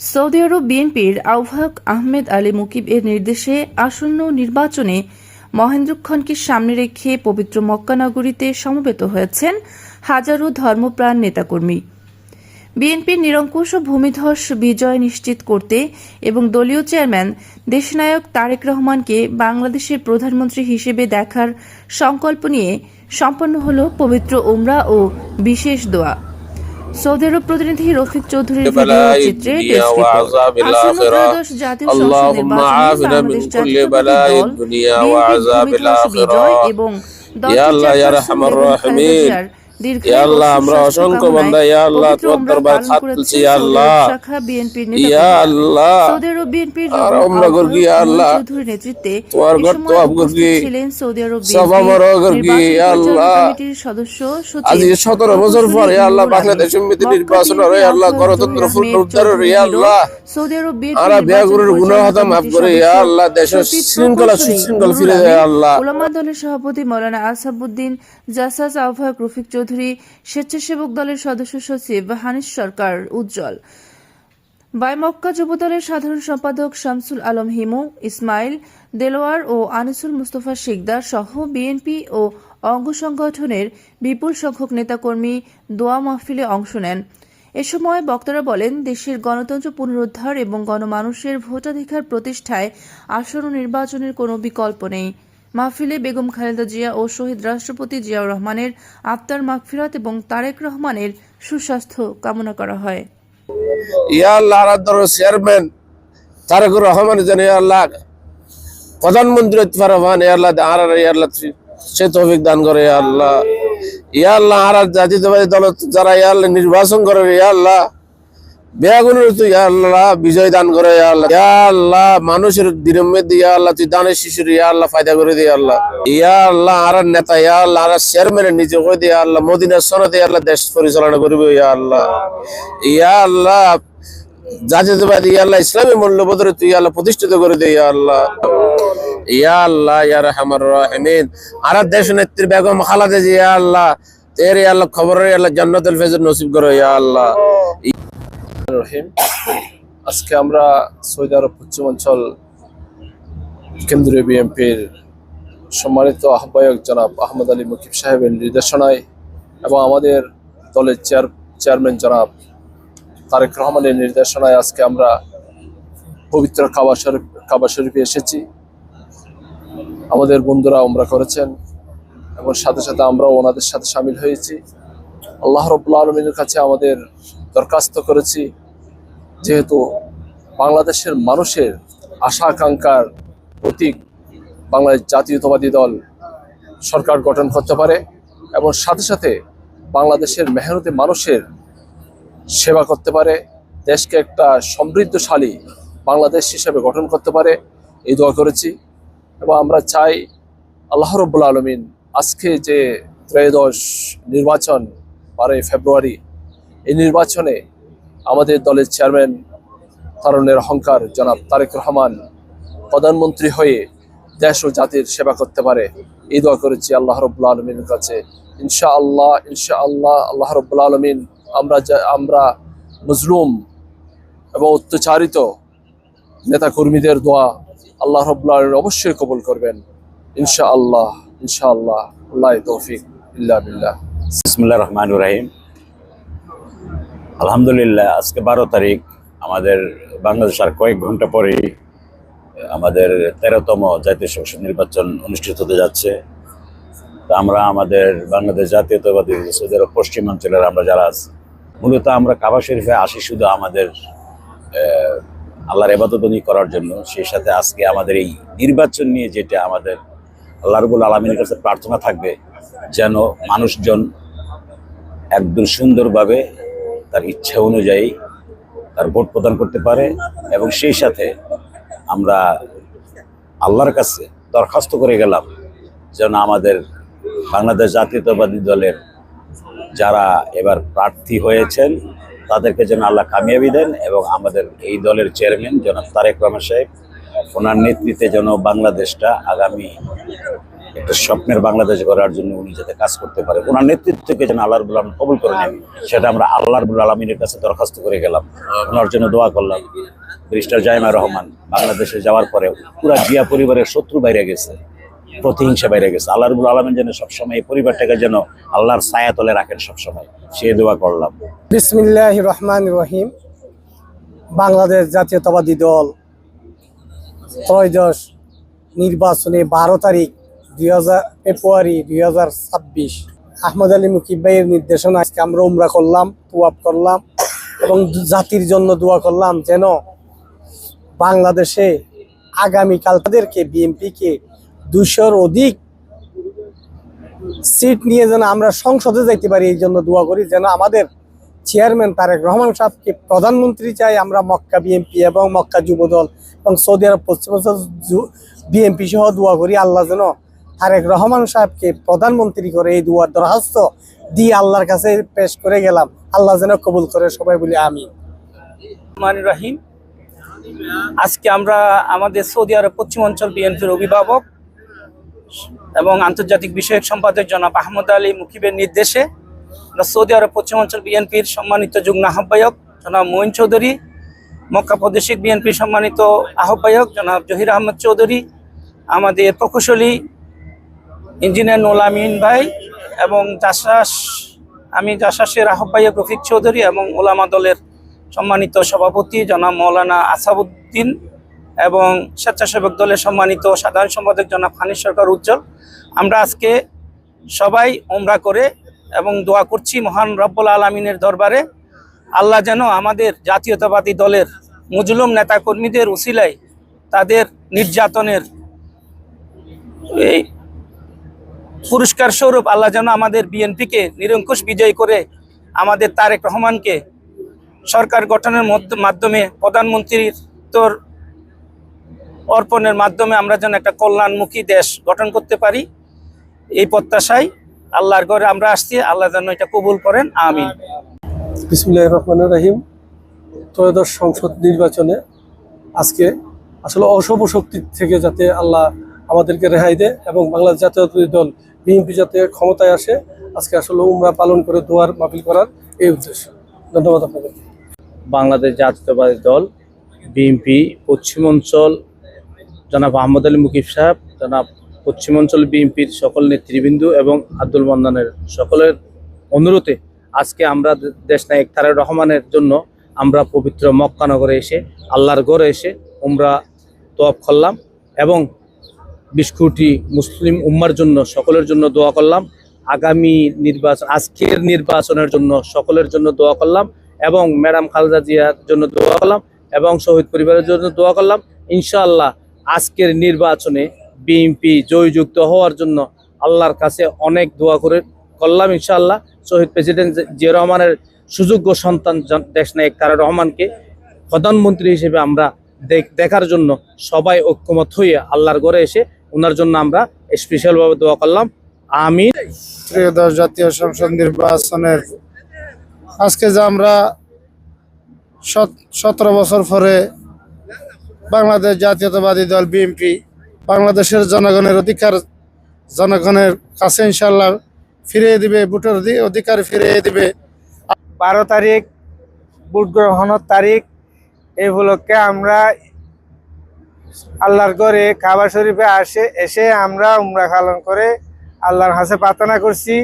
Saudi আরব বিএনপির আহ্বায়ক আহমেদ আলী মুকিব এর নির্দেশে আসন্ন নির্বাচনে মহেন্দ্রক্ষণকে সামনে রেখে পবিত্র মক্কা নগরীতে সমবেত হয়েছেন হাজারো ধর্মপ্রাণ নেতাকর্মী। বিএনপির নিরঙ্কুশ ভূমিধস বিজয় নিশ্চিত করতে এবং দলীয় চেয়ারম্যান দেশনায়ক তারেক রহমানকে বাংলাদেশের প্রধানমন্ত্রী হিসেবে দেখার সংকল্প নিয়ে সম্পন্ন হল পবিত্র উমরা ও বিশেষ দোয়া। সৌদি আরব প্রতিনিধি রফিক চৌধুরীর ভিডিও بلاء চিত্রে الدنيا ডেস্ক রিপোর্ট। وعذاب আসন্ন الآخرة ত্রয়োদশ জাতীয় সংসদ اللهم নির্বাচনে عافنا من বাংলাদেশ كل জাতীয়তাবাদী بلاء দল الدنيا বিএনপির وعذاب ভূমিধস বিজয় الآخرة এবং ইয়া আল্লাহ, ইয়া দলটির রাহমার চেয়ারপারসন বেগম খালেদা রাহিমিন। জিয়ার দীর্ঘায়ু ইয়া ও আল্লাহ, আমরা অসংখ্য বান্দা, ইয়া আল্লাহ, তোমার উমরা হাত তুলছি, ইয়া আল্লাহ। ইয়া আল্লাহ সৌদি আরব বিএনপির আর আমরা করবি, ইয়া আল্লাহ। নেতৃত্বে তোমার এ তো আপ ছিলেন সৌদি আরব সফা বড় বিএনপির ইয়া আল্লাহ। সদস্য আজ এই সতেরো বছর পর ইয়া আল্লাহ বাংলাদেশ সমিতি নির্বাচন ইয়া আল্লাহ গণতন্ত্র পূর্ণ উদ্ধার ইয়া আল্লাহ সৌদি আরব বিএনপি আরা নির্বাচন গুনাহ পরিচালনা হতা করে ইয়া আল্লাহ দেশের শৃঙ্খলা সুশৃঙ্খল ফিরে দেয় আল্লাহ ওলামা দলের সভাপতি মৌলানা আসাবউদ্দিন জাসাস আহ্বায়ক রফিক চৌধুরী স্বেচ্ছাসেবক দলের সদস্য সচিব হানিস সরকার উজ্জ্বল। বায়মক্কা যুবদলের সাধারণ সম্পাদক শামসুল আলম হিমু, ইসমাইল দেলোয়ার ও আনিসুল মুস্তফা শিকদার সহ বিএনপি ও অঙ্গ সংগঠনের বিপুল সংখ্যক নেতাকর্মী দোয়া মাহফিলে অংশ নেন। এ সময় বক্তারা বলেন, দেশের গণতন্ত্র পুনরুদ্ধার এবং গণমানুষের ভোটাধিকার প্রতিষ্ঠায় আসন্ন নির্বাচনের কোনো বিকল্প নেই। মাহফিলে বেগম খালেদা জিয়া ও শহীদ রাষ্ট্রপতি জিয়াউর রহমানের আফতার মাগফিরাত এবং তারেক রহমানের সুস্বাস্থ্য কামনা করা হয়। চেয়ারম্যান রহমান আল্লাহ প্রধানমন্ত্রী পারে আল্লাহ আর যারা নির্বাচন করে আল্লাহ বেয়াগুনের তুই আল্লাহ বিজয় দান করে ইয়া আল্লাহ ইয়া আল্লাহ মানুষের দিনের মধ্যে ইয়া আল্লাহ তুই দানের শিশুর ইয়া আল্লাহ ফায়দা করে দিয়ে আল্লাহ ইয়া আল্লাহ আর নেতা ইয়া আল্লাহ আর চেয়ারম্যানের নিজে করে দিয়ে আল্লাহ মদিনার সনদে আল্লাহ দেশ পরিচালনা করবে ইয়া আল্লাহ ইয়া আল্লাহ জাতীয়তাবাদী ইয়া আল্লাহ ইসলামী মূল্যবোধের তুই আল্লাহ প্রতিষ্ঠিত করে দে ইয়া আল্লাহ ইয়া আল্লাহ ইয়া রহমান রাহিমিন আর দেশ নেত্রী বেগম খালাদা ইয়া আল্লাহ তেরে ইয়া আল্লাহ খবর ইয়া আল্লাহ জান্নাতুল ফেজর নসিব করো ইয়া আল্লাহ রহিম। আজকে আমরা সৌদি আরব পশ্চিমাঞ্চল কেন্দ্রীয় বিএনপির সম্মানিত আহ্বায়ক জনাব আহমদ আলী মুকিব সাহেবের নির্দেশনায় এবং আমাদের দলের চেয়ার চেয়ারম্যান জনাব তারেক রহমানের নির্দেশনায় আজকে আমরা পবিত্র কাবা শরীফ কাবা শরীফে এসেছি। আমাদের বন্ধুরা আমরা করেছেন এবং সাথে সাথে আমরাও ওনাদের সাথে সামিল হয়েছি। আল্লাহ রবুল্লা আলমিনের কাছে আমাদের দরখাস্ত করেছি। যেহেতু বাংলাদেশের মানুষের আশা আকাঙ্ক্ষার প্রতীক বাংলাদেশ জাতীয়তাবাদী দল সরকার গঠন করতে পারে এবং সাথে সাথে বাংলাদেশের মেহনতি মানুষের সেবা করতে পারে, দেশকে একটা সমৃদ্ধশালী বাংলাদেশ হিসেবে গঠন করতে পারে, এই দোয়া করেছি। এবং আমরা চাই আল্লাহ রব্বুল আলমিন আজকে যে ত্রয়োদশ নির্বাচন বারোই ফেব্রুয়ারি এই নির্বাচনে আমাদের দলের চেয়ারম্যান তারণের অহংকার, জনাব তারেক রহমান, প্রধানমন্ত্রী হয়ে দেশ ও জাতির সেবা করতে পারে। এই দোয়া করেছি আল্লাহ রব্বুল আলমিনের কাছে। ইনশা আল্লাহ ইনশা আল্লাহ আল্লাহ রব্বুল আলমিন আমরা আমরা মজলুম এবং অত্যাচারিত নেতা কর্মীদের দোয়া আল্লাহ রব্বুল আলমিন অবশ্যই কবুল করবেন। ইনশা আল্লাহ ইনশা আল্লাহ আল্লাহ তৌফিক বিল্লাহ। বিসমুল্লাহ রহমান রাহিম। আলহামদুলিল্লাহ, আজকে বারো তারিখ। আমাদের বাংলাদেশ আর কয়েক ঘণ্টা পরেই, আমাদের তেরোতম জাতীয় সংসদ নির্বাচন অনুষ্ঠিত হতে যাচ্ছে। তা আমরা আমাদের বাংলাদেশ জাতীয়তাবাদী আরব পশ্চিমাঞ্চলের আমরা যারা আছি, মূলত আমরা কাবা শরীফে আসি শুধু আমাদের আল্লাহর এবাদতনী করার জন্য। সেই সাথে আজকে আমাদের এই নির্বাচন নিয়ে যেটা আমাদের আল্লাহ রবুল আলমিনের কাছে প্রার্থনা থাকবে, যেন মানুষজন একদম সুন্দরভাবে তার ইচ্ছা অনুযায়ী তার ভোট প্রদান করতে পারে এবং সেই সাথে আমরা আল্লাহর কাছে দরখাস্ত করে গেলাম যেন আমাদের বাংলাদেশ জাতীয়তাবাদী দলের যারা এবার প্রার্থী হয়েছেন, তাদেরকে যেন আল্লাহ কামিয়াবি দেন এবং আমাদের এই দলের চেয়ারম্যান জনাব তারেক রহমান সাহেব, ওনার নেতৃত্বে যেন বাংলাদেশটা আগামী একটা স্বপ্নের বাংলাদেশ গড়ার জন্য উনি যাতে কাজ করতে পারে, ওনার নেতৃত্বকে যেন আল্লাহর বুল আলম কবুল করে নেন, সেটা আমরা আল্লাহর বুল আলমিনের কাছে দরখাস্ত করে গেলাম। ওনার জন্য দোয়া করলাম। ব্রিস্টার জাইমা রহমান, বাংলাদেশে যাওয়ার পরে পুরা জিয়া পরিবারের শত্রু বাইরে গেছে, প্রতিহিংসা বাইরে গেছে। আল্লাহ রবুল আলমিন যেন সবসময় এই পরিবারটাকে যেন আল্লাহর ছায়া তলে রাখেন সবসময়। সে দোয়া করলাম। বিসমিল্লাহ রহমান রহিম। বাংলাদেশ জাতীয়তাবাদী দল ত্রয়োদশ নির্বাচনে বারো তারিখ দুই হাজার ফেব্রুয়ারি দুই হাজার ছাব্বিশ। আহমদ আলী মুকিব ভাইয়ের নির্দেশনা, আজকে আমরা উমরা করলাম, তুয়াব করলাম এবং জাতির জন্য দোয়া করলাম যেন বাংলাদেশে আগামীকাল তাদেরকে বিএনপিকে দুশোর অধিক সিট নিয়ে যেন আমরা সংসদে যাইতে পারি, এই জন্য দোয়া করি যেন আমাদের চেয়ারম্যান তারেক রহমান সাহেবকে প্রধানমন্ত্রী চাই আমরা মক্কা বিএনপি এবং মক্কা যুবদল এবং সৌদি আরব পশ্চিমাঞ্চল বিএনপি সহ দোয়া করি। আল্লাহ যেন তারেক রহমান সাহেবকে প্রধানমন্ত্রী করে এই দুয়ার দরখাস্ত দিয়ে আল্লাহর কাছে পেশ করে গেলাম। আল্লাহ যেন কবুল করে সবাই বলি আমি রাহিম। আজকে আমরা আমাদের সৌদি আরব পশ্চিমাঞ্চল বিএনপির অভিভাবক এবং আন্তর্জাতিক বিষয়ক সম্পাদক জনাব আহমদ আলী মুকিবের নির্দেশে সৌদি আরব পশ্চিমাঞ্চল বিএনপির সম্মানিত যুগ্ম আহ্বায়ক জনাব মঈন চৌধুরী, মক্কা প্রাদেশিক বিএনপির সম্মানিত আহ্বায়ক জনাব জহির আহমদ চৌধুরী, আমাদের প্রকৌশলী ইঞ্জিনিয়ার নোলামিন ভাই এবং জাসাস আমি জাসাসের আহ্বায়ক রফিক চৌধুরী এবং ওলামা দলের সম্মানিত সভাপতি জনাব মৌলানা আসাবুদ্দিন এবং স্বেচ্ছাসেবক দলের সম্মানিত সাধারণ সম্পাদক জনাব ফানিস সরকার উজ্জ্বল। আমরা আজকে সবাই ওমরা করে এবং দোয়া করছি মহান রব্বুল আলমিনের দরবারে, আল্লাহ যেন আমাদের জাতীয়তাবাদী দলের মুজলুম নেতাকর্মীদের উসিলায় তাদের নির্যাতনের এই পুরস্কার স্বরূপ আল্লাহ যেন আমাদের বিএনপিকে নিরঙ্কুশ বিজয় করে আমাদের তারেক রহমানকে সরকার গঠনের মাধ্যমে, প্রধানমন্ত্রীর তোর অর্পণের মাধ্যমে আমরা যেন একটা কল্যাণমুখী দেশ গঠন করতে পারি। এই প্রত্যাশায় আল্লাহর ঘরে আমরা আসছি। আল্লাহ যেন এটা কবুল করেন। আমি বিসমুল্লাহ রহমান রাহিম। ত্রয়োদশ সংসদ নির্বাচনে আজকে আসলে অশুভ শক্তি থেকে যাতে আল্লাহ আমাদেরকে রেহাই দেয় এবং বাংলাদেশ জাতীয়তাবাদী দল বিএনপি যাতে ক্ষমতায় আসে, আজকে আসলে উমরা পালন করে দোয়ার মাপিল করার এই উদ্দেশ্য। ধন্যবাদ আপনাদের বাংলাদেশ জাতীয়তাবাদী দল, বিএনপি পশ্চিমাঞ্চল জনাব আহমদ আলী মুকিব সাহেব, জনাব পশ্চিমাঞ্চল বিএনপির সকল নেতৃবৃন্দ এবং আব্দুল মন্দানের সকলের অনুরোধে আজকে আমরা দেশ নায়ক তারেক রহমানের জন্য আমরা পবিত্র মক্কানগরে এসে, আল্লাহর গড়ে এসে উমরা তোয়াব করলাম এবং বিশ কোটি মুসলিম উম্মার জন্য সকলের জন্য দোয়া করলাম। আগামী নির্বাচন, আজকের নির্বাচনের জন্য সকলের জন্য দোয়া করলাম এবং ম্যাডাম খালেদা জিয়ার জন্য দোয়া করলাম এবং শহীদ পরিবারের জন্য দোয়া করলাম। ইনশাআল্লাহ আজকের নির্বাচনে বিএনপি জয়যুক্ত হওয়ার জন্য আল্লাহর কাছে অনেক দোয়া করে করলাম ইনশাআল্লাহ। শহীদ প্রেসিডেন্ট জিয়া রহমানের সুযোগ্য সন্তান দেশ নায়ক তারা রহমানকে প্রধানমন্ত্রী হিসেবে আমরা দেখ- দেখার জন্য সবাই ঐক্যমত হয়ে আল্লাহর ঘরে এসে ওনার জন্য আমরা স্পেশালভাবে দোয়া করলাম। আমিন। ত্রয়োদশ জাতীয় সংসদ নির্বাচনের আজকে যে আমরা সতেরো বছর পরে বাংলাদেশ জাতীয়তাবাদী দল বিএনপি বাংলাদেশের জনগণের অধিকার জনগণের কাছে ইনশাল্লাহ ফিরিয়ে দিবে ভোটের অধি- অধিকার ফিরিয়ে দিবে। বারো তারিখ ভোট গ্রহণের তারিখ এই উপলক্ষে আমরা আল্লাহর ঘরে কাবা শরীফে আসে এসে আমরা উমরা পালন করে আল্লাহর হাসে প্রার্থনা করছি।